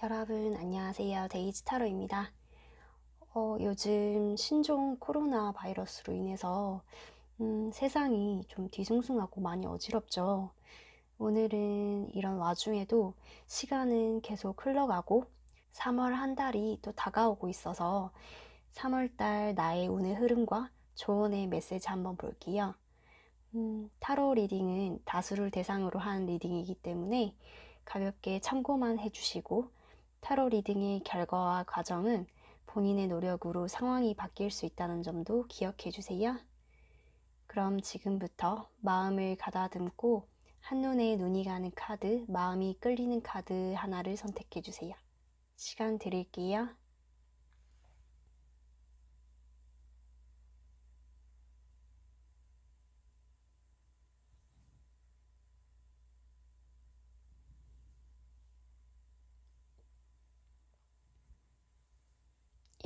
여러분 안녕하세요. 데이지 타로입니다. 어, 요즘 신종 코로나 바이러스로 인해서 음, 세상이 좀 뒤숭숭하고 많이 어지럽죠. 오늘은 이런 와중에도 시간은 계속 흘러가고 3월 한 달이 또 다가오고 있어서 3월달 나의 운의 흐름과 조언의 메시지 한번 볼게요. 음, 타로 리딩은 다수를 대상으로 한 리딩이기 때문에 가볍게 참고만 해주시고 타로 리딩의 결과와 과정은 본인의 노력으로 상황이 바뀔 수 있다는 점도 기억해 주세요. 그럼 지금부터 마음을 가다듬고 한눈에 눈이 가는 카드, 마음이 끌리는 카드 하나를 선택해 주세요. 시간 드릴게요.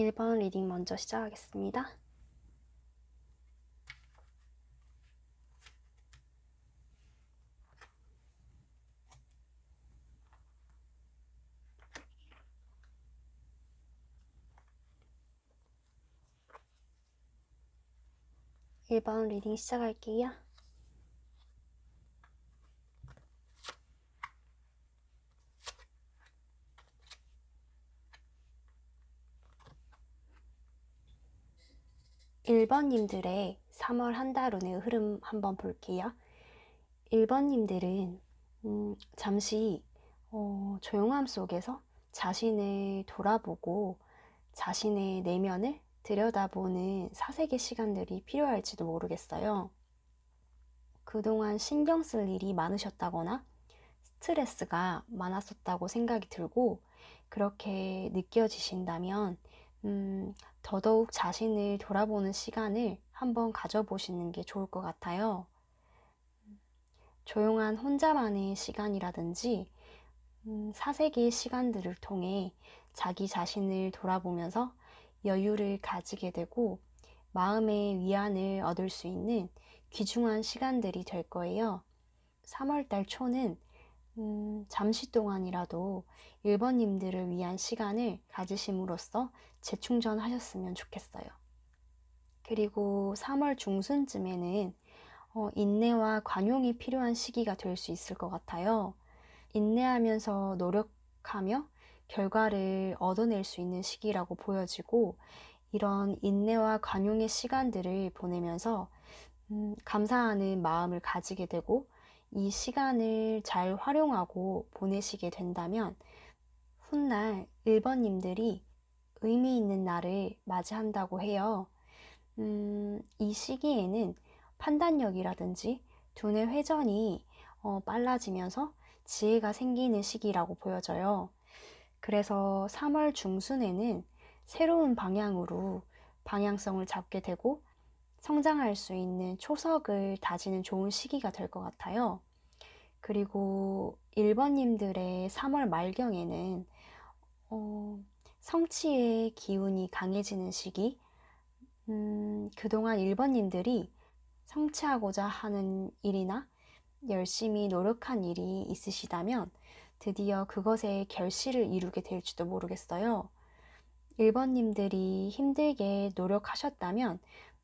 1번 리딩 먼저 시작하겠습니다. 일번 리딩 시작할게요. 1번님들의 3월 한 달 운의 흐름 한번 볼게요. 1번님들은 음, 잠시 어, 조용함 속에서 자신을 돌아보고 자신의 내면을 들여다보는 사색의 시간들이 필요할지도 모르겠어요. 그동안 신경 쓸 일이 많으셨다거나 스트레스가 많았었다고 생각이 들고 그렇게 느껴지신다면 음, 더더욱 자신을 돌아보는 시간을 한번 가져보시는 게 좋을 것 같아요. 조용한 혼자만의 시간이라든지 음, 사색의 시간들을 통해 자기 자신을 돌아보면서 여유를 가지게 되고 마음의 위안을 얻을 수 있는 귀중한 시간들이 될 거예요. 3월달 초는 음, 잠시 동안이라도 1번님들을 위한 시간을 가지심으로써 재충전하셨으면 좋겠어요. 그리고 3월 중순쯤에는 어, 인내와 관용이 필요한 시기가 될 수 있을 것 같아요. 인내하면서 노력하며 결과를 얻어낼 수 있는 시기라고 보여지고 이런 인내와 관용의 시간들을 보내면서 음, 감사하는 마음을 가지게 되고 이 시간을 잘 활용하고 보내시게 된다면 훗날 1번님들이 의미 있는 날을 맞이한다고 해요. 음, 이 시기에는 판단력이라든지 두뇌 회전이 어, 빨라지면서 지혜가 생기는 시기라고 보여져요. 그래서 3월 중순에는 새로운 방향으로 방향성을 잡게 되고 성장할 수 있는 초석을 다지는 좋은 시기가 될 것 같아요. 그리고 1번님들의 3월 말경에는 어, 성취의 기운이 강해지는 시기, 음, 그동안 1번님들이 성취하고자 하는 일이나 열심히 노력한 일이 있으시다면 드디어 그것에 결실을 이루게 될지도 모르겠어요. 1번님들이 힘들게 노력하셨다면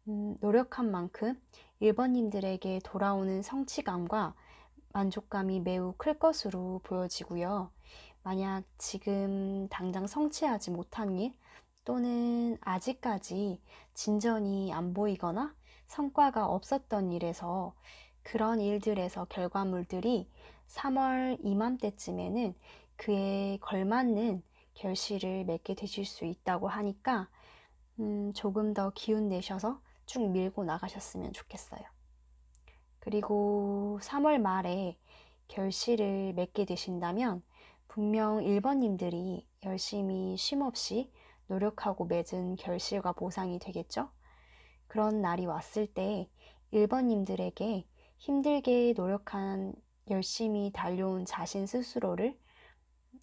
음, 노력한 만큼 1번님들에게 돌아오는 성취감과 만족감이 매우 클 것으로 보여지고요. 만약 지금 당장 성취하지 못한 일 또는 아직까지 진전이 안 보이거나 성과가 없었던 일에서 그런 일들에서 결과물들이 3월 이맘때쯤에는 그에 걸맞는 결실을 맺게 되실 수 있다고 하니까 음, 조금 더 기운 내셔서 쭉 밀고 나가셨으면 좋겠어요. 그리고 3월 말에 결실을 맺게 되신다면 분명 1번님들이 열심히 쉼없이 노력하고 맺은 결실과 보상이 되겠죠? 그런 날이 왔을 때 1번님들에게 힘들게 노력한 열심히 달려온 자신 스스로를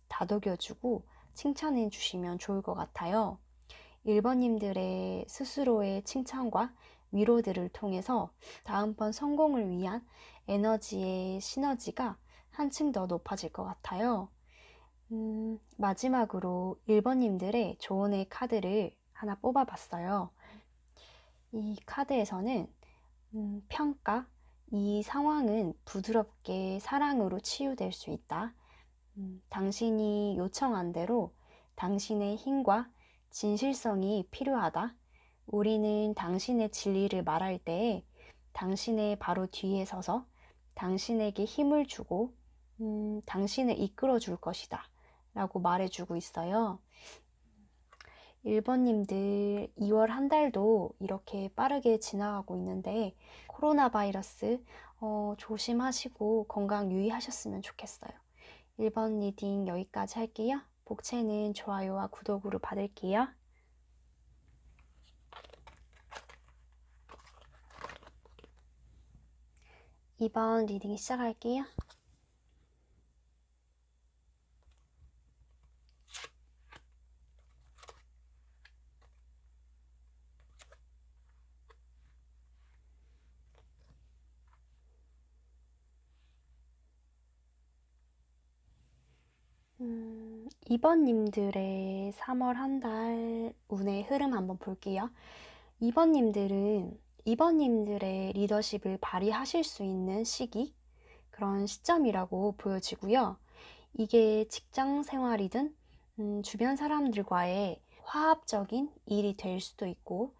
다독여주고 칭찬해 주시면 좋을 것 같아요. 1번님들의 스스로의 칭찬과 위로들을 통해서 다음번 성공을 위한 에너지의 시너지가 한층 더 높아질 것 같아요. 음, 마지막으로 1번님들의 조언의 카드를 하나 뽑아봤어요. 이 카드에서는 음, 평가, 이 상황은 부드럽게 사랑으로 치유될 수 있다. 음, 당신이 요청한 대로 당신의 힘과 진실성이 필요하다. 우리는 당신의 진리를 말할 때에 당신의 바로 뒤에 서서 당신에게 힘을 주고 음, 당신을 이끌어 줄 것이다. 라고 말해주고 있어요. 1번님들 2월 한 달도 이렇게 빠르게 지나가고 있는데 코로나 바이러스 어, 조심하시고 건강 유의하셨으면 좋겠어요. 1번 리딩 여기까지 할게요. 복채는 좋아요와 구독으로 받을게요. 2번 리딩 시작할게요. 2번님들의 3월 한 달 운의 흐름 한번 볼게요. 2번님들은 2번님들의 리더십을 발휘하실 수 있는 시기, 그런 시점이라고 보여지고요. 이게 직장 생활이든 음, 주변 사람들과의 화합적인 일이 될 수도 있고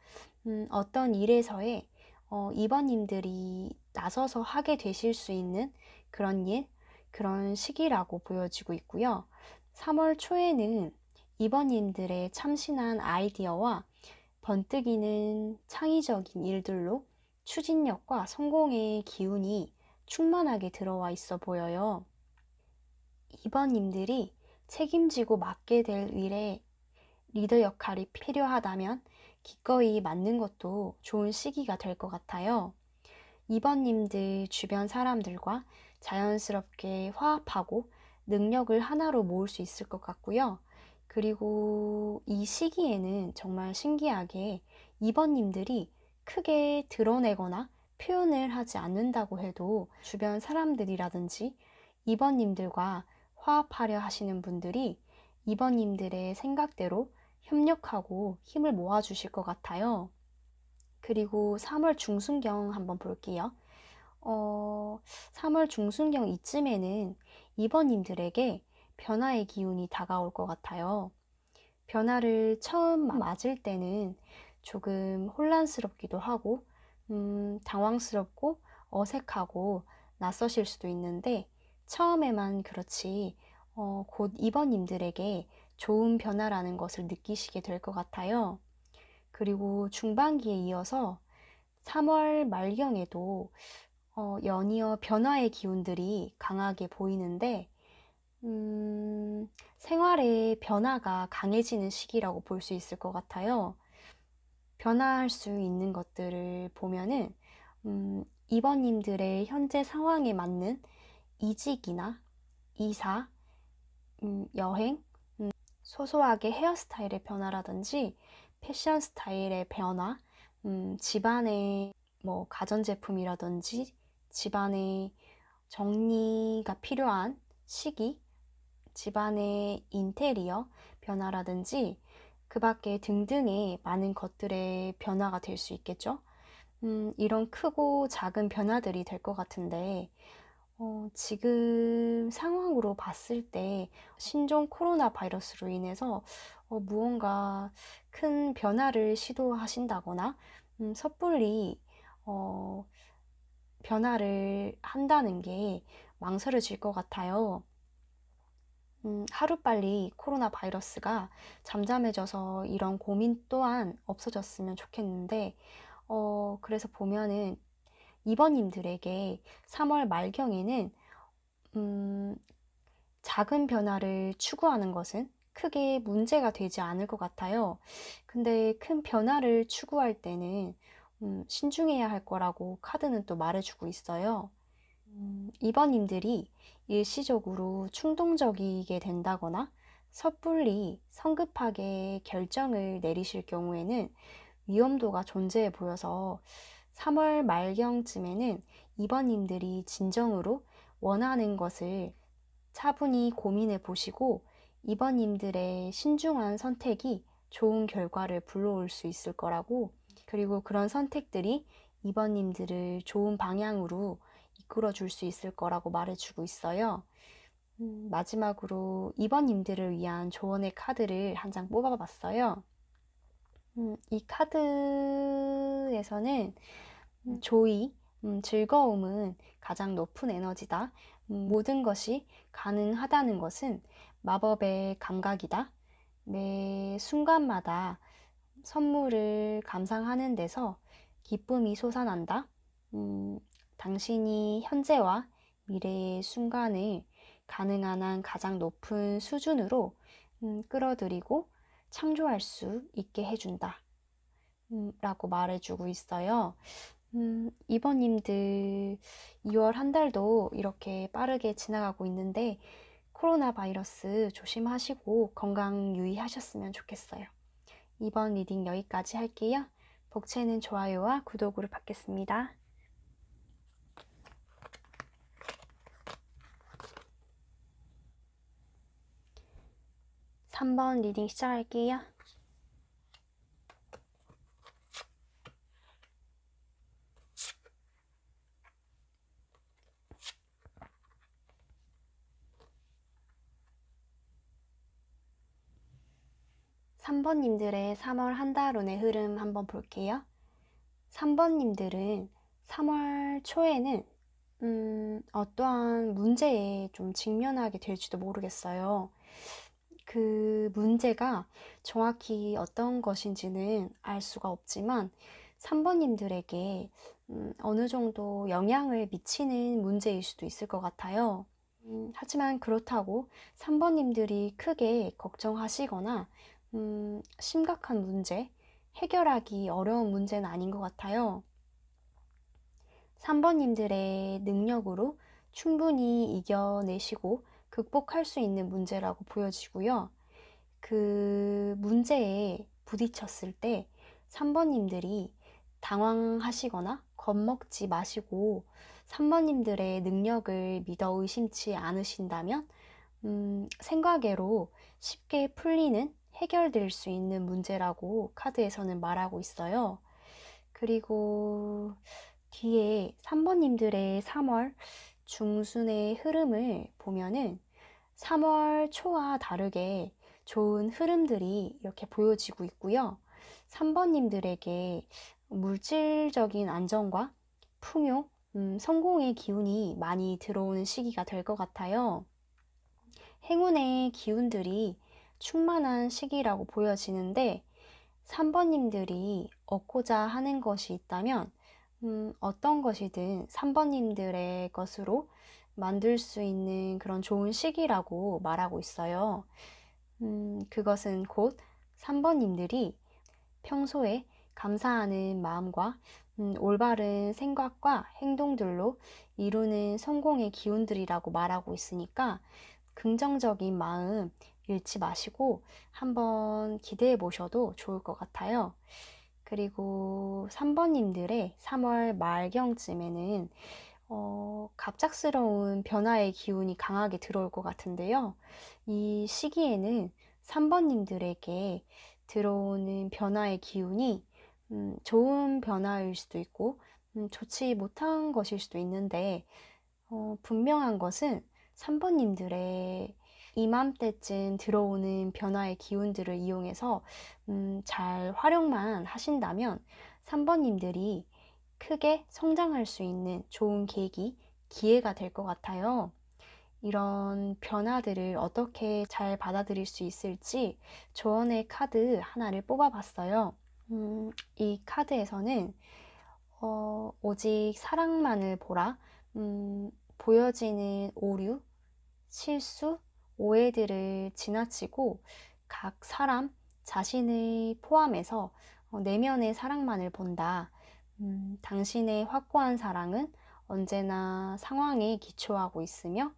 음, 어떤 일에서의 어, 2번님들이 나서서 하게 되실 수 있는 그런 일, 그런 시기라고 보여지고 있고요. 3월 초에는 2번님들의 참신한 아이디어와 번뜩이는 창의적인 일들로 추진력과 성공의 기운이 충만하게 들어와 있어 보여요. 2번님들이 책임지고 맡게 될 일에 리더 역할이 필요하다면 기꺼이 맡는 것도 좋은 시기가 될 것 같아요. 2번님들 주변 사람들과 자연스럽게 화합하고 능력을 하나로 모을 수 있을 것 같고요. 그리고 이 시기에는 정말 신기하게 2번님들이 크게 드러내거나 표현을 하지 않는다고 해도 주변 사람들이라든지 2번님들과 화합하려 하시는 분들이 2번님들의 생각대로 협력하고 힘을 모아주실 것 같아요. 그리고 3월 중순경 한번 볼게요. 어, 3월 중순경 이쯤에는 2번님들에게 변화의 기운이 다가올 것 같아요. 변화를 처음 맞을 때는 조금 혼란스럽기도 하고, 음, 당황스럽고 어색하고 낯서실 수도 있는데, 처음에만 그렇지, 어, 곧 2번님들에게 좋은 변화라는 것을 느끼시게 될 것 같아요. 그리고 중반기에 이어서 3월 말경에도 어, 연이어 변화의 기운들이 강하게 보이는데, 음, 생활의 변화가 강해지는 시기라고 볼 수 있을 것 같아요. 변화할 수 있는 것들을 보면은, 음, 이번님들의 현재 상황에 맞는 이직이나 이사, 음, 여행, 음, 소소하게 헤어스타일의 변화라든지 패션 스타일의 변화, 음, 집안의 뭐 가전제품이라든지 집안의 정리가 필요한 시기, 집안의 인테리어 변화라든지 그 밖에 등등의 많은 것들의 변화가 될 수 있겠죠. 음, 이런 크고 작은 변화들이 될 것 같은데, 어, 지금 상황으로 봤을 때 신종 코로나 바이러스로 인해서 어, 무언가 큰 변화를 시도하신다거나 음, 섣불리 어, 변화를 한다는 게 망설여질 것 같아요. 음, 하루빨리 코로나 바이러스가 잠잠해져서 이런 고민 또한 없어졌으면 좋겠는데, 어, 그래서 보면은 이번님들에게 3월 말경에는, 음, 작은 변화를 추구하는 것은 크게 문제가 되지 않을 것 같아요. 근데 큰 변화를 추구할 때는 음, 신중해야 할 거라고 카드는 또 말해주고 있어요. 음, 2번님들이 일시적으로 충동적이게 된다거나 섣불리 성급하게 결정을 내리실 경우에는 위험도가 존재해 보여서 3월 말경쯤에는 2번님들이 진정으로 원하는 것을 차분히 고민해 보시고 이번님들의 신중한 선택이 좋은 결과를 불러올 수 있을 거라고 그리고 그런 선택들이 이번님들을 좋은 방향으로 이끌어 줄 수 있을 거라고 말해주고 있어요. 음, 마지막으로 이번님들을 위한 조언의 카드를 한 장 뽑아봤어요. 음, 이 카드에서는 음, 조이, 음, 즐거움은 가장 높은 에너지다. 음, 모든 것이 가능하다는 것은 마법의 감각이다. 매 순간마다 선물을 감상하는 데서 기쁨이 솟아난다. 음, 당신이 현재와 미래의 순간을 가능한 한 가장 높은 수준으로 음, 끌어들이고 창조할 수 있게 해준다. 음, 라고 말해주고 있어요. 음, 이번님들 2월 한 달도 이렇게 빠르게 지나가고 있는데 코로나 바이러스 조심하시고 건강 유의하셨으면 좋겠어요. 이번 리딩 여기까지 할게요. 복채는 좋아요와 구독으로 받겠습니다. 3번 리딩 시작할게요. (3번님들의) 3월 한 달 운의 흐름 한번 볼게요. 3번님들은 3월 초에는 음, 어떠한 문제에 좀 직면하게 될지도 모르겠어요. 그 문제가 정확히 어떤 것인지는 알 수가 없지만 3번님들에게 음, 어느 정도 영향을 미치는 문제일 수도 있을 것 같아요. 음, 하지만 그렇다고 3번님들이 크게 걱정하시거나 음, 심각한 문제, 해결하기 어려운 문제는 아닌 것 같아요. 3번님들의 능력으로 충분히 이겨내시고 극복할 수 있는 문제라고 보여지고요. 그 문제에 부딪혔을 때 3번님들이 당황하시거나 겁먹지 마시고 3번님들의 능력을 믿어 의심치 않으신다면 음, 생각외로 쉽게 풀리는 해결될 수 있는 문제라고 카드에서는 말하고 있어요. 그리고 뒤에 3번님들의 3월 중순의 흐름을 보면은 3월 초와 다르게 좋은 흐름들이 이렇게 보여지고 있고요. 3번님들에게 물질적인 안정과 풍요, 음, 성공의 기운이 많이 들어오는 시기가 될 것 같아요. 행운의 기운들이 충만한 시기라고 보여지는데 3번님들이 얻고자 하는 것이 있다면 음, 어떤 것이든 3번님들의 것으로 만들 수 있는 그런 좋은 시기라고 말하고 있어요. 음, 그것은 곧 3번님들이 평소에 감사하는 마음과 음, 올바른 생각과 행동들로 이루는 성공의 기운들이라고 말하고 있으니까 긍정적인 마음 잃지 마시고 한번 기대해 보셔도 좋을 것 같아요. 그리고 3번님들의 3월 말경쯤에는 어, 갑작스러운 변화의 기운이 강하게 들어올 것 같은데요. 이 시기에는 3번님들에게 들어오는 변화의 기운이 음, 좋은 변화일 수도 있고 음, 좋지 못한 것일 수도 있는데 어, 분명한 것은 3번님들의 이맘때쯤 들어오는 변화의 기운들을 이용해서 음, 잘 활용만 하신다면 3번님들이 크게 성장할 수 있는 좋은 계기, 기회가 될 것 같아요. 이런 변화들을 어떻게 잘 받아들일 수 있을지 조언의 카드 하나를 뽑아봤어요. 음, 이 카드에서는 어, 오직 사랑만을 보라, 음, 보여지는 오류, 실수, 오해들을 지나치고 각 사람 자신을 포함해서 어, 내면의 사랑만을 본다. 음, 당신의 확고한 사랑은 언제나 상황에 기초하고 있으며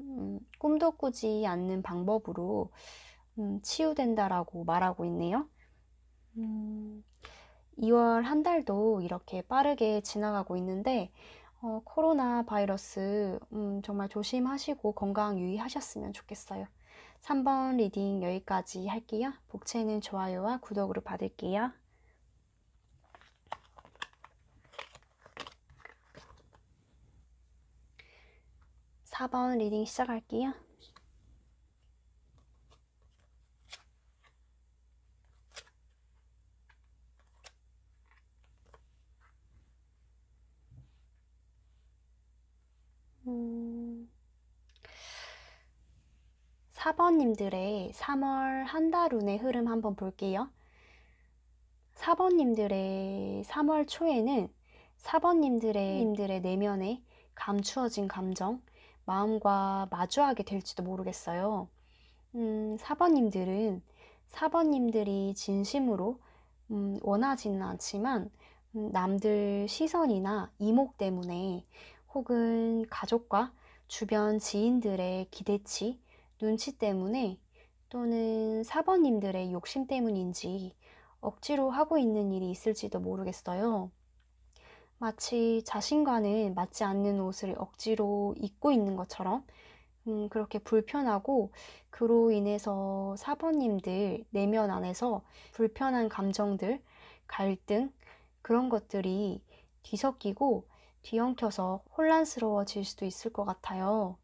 음, 꿈도 꾸지 않는 방법으로 음, 치유된다라고 말하고 있네요. 2월 음, 한 달도 이렇게 빠르게 지나가고 있는데 어, 코로나 바이러스 음, 정말 조심하시고 건강 유의하셨으면 좋겠어요. 3번 리딩 여기까지 할게요. 복채는 좋아요와 구독으로 받을게요. 4번 리딩 시작할게요. 음, 4번님들의 3월 한 달 운의 흐름 한번 볼게요. 4번님들의 3월 초에는 4번님들의 님들의 내면에 감추어진 감정, 마음과 마주하게 될지도 모르겠어요. 음, 4번님들은 4번님들이 진심으로 음, 원하지는 않지만 음, 남들 시선이나 이목 때문에 혹은 가족과 주변 지인들의 기대치, 눈치 때문에 또는 4번님들의 욕심 때문인지 억지로 하고 있는 일이 있을지도 모르겠어요. 마치 자신과는 맞지 않는 옷을 억지로 입고 있는 것처럼 음, 그렇게 불편하고 그로 인해서 사번님들 내면 안에서 불편한 감정들, 갈등 그런 것들이 뒤섞이고 뒤엉켜서 혼란스러워질 수도 있을 것 같아요.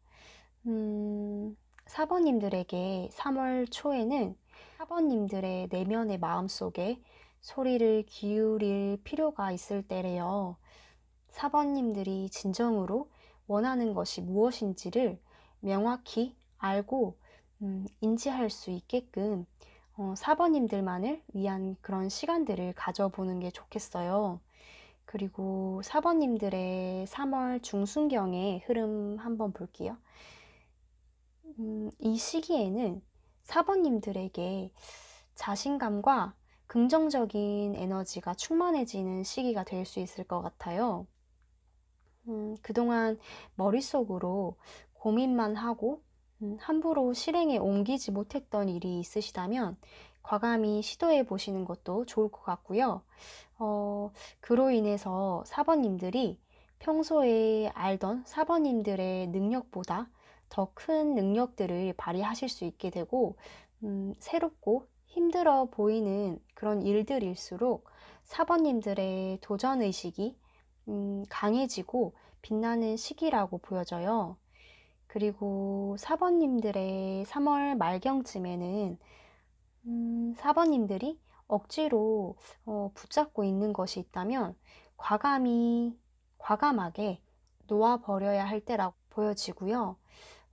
음, 사번님들에게 3월 초에는 사번님들의 내면의 마음 속에 소리를 기울일 필요가 있을 때래요. 사번님들이 진정으로 원하는 것이 무엇인지를 명확히 알고 음, 인지할 수 있게끔 어, 사번님들만을 위한 그런 시간들을 가져보는 게 좋겠어요. 그리고 사번님들의 3월 중순경의 흐름 한번 볼게요. 음, 이 시기에는 사번님들에게 자신감과 긍정적인 에너지가 충만해지는 시기가 될 수 있을 것 같아요. 음, 그동안 머릿속으로 고민만 하고 음, 함부로 실행에 옮기지 못했던 일이 있으시다면 과감히 시도해 보시는 것도 좋을 것 같고요. 어, 그로 인해서 사번님들이 평소에 알던 사번님들의 능력보다 더 큰 능력들을 발휘하실 수 있게 되고 음, 새롭고 힘들어 보이는 그런 일들일수록 사번님들의 도전의식이 음, 강해지고 빛나는 시기라고 보여져요. 그리고 사번님들의 3월 말경쯤에는 음, 사번님들이 억지로 어, 붙잡고 있는 것이 있다면 과감히 과감하게 놓아버려야 할 때라고 보여지고요.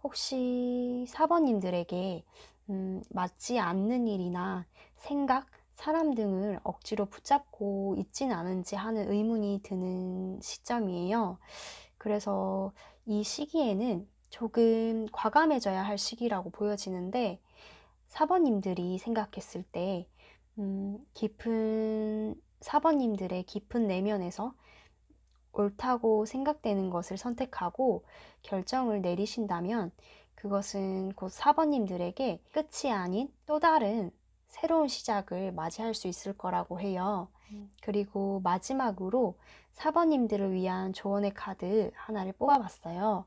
혹시 사번님들에게 음, 맞지 않는 일이나 생각, 사람 등을 억지로 붙잡고 있진 않은지 하는 의문이 드는 시점이에요. 그래서 이 시기에는 조금 과감해져야 할 시기라고 보여지는데 사번님들이 생각했을 때 음, 깊은 사번님들의 깊은 내면에서 옳다고 생각되는 것을 선택하고 결정을 내리신다면 그것은 곧 사번님들에게 끝이 아닌 또 다른 새로운 시작을 맞이할 수 있을 거라고 해요. 음. 그리고 마지막으로 사번님들을 위한 조언의 카드 하나를 뽑아봤어요.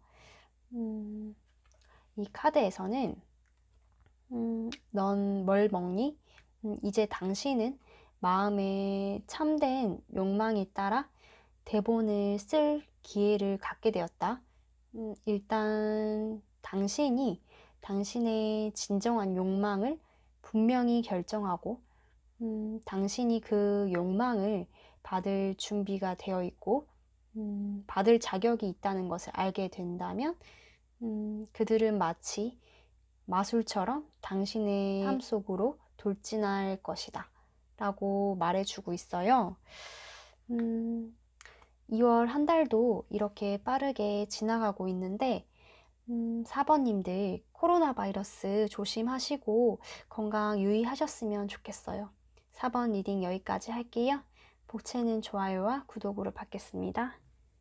음, 이 카드에서는 음, 넌 뭘 먹니? 음, 이제 당신은 마음에 참된 욕망에 따라 대본을 쓸 기회를 갖게 되었다. 음, 일단 당신이 당신의 진정한 욕망을 분명히 결정하고 음, 당신이 그 욕망을 받을 준비가 되어 있고 음, 받을 자격이 있다는 것을 알게 된다면 음, 그들은 마치 마술처럼 당신의 삶 속으로 돌진할 것이다 라고 말해주고 있어요. 음, 2월 한 달도 이렇게 빠르게 지나가고 있는데 음, 4번님들 코로나 바이러스 조심하시고 건강 유의하셨으면 좋겠어요. 4번 리딩 여기까지 할게요. 복채는 좋아요와 구독으로 받겠습니다.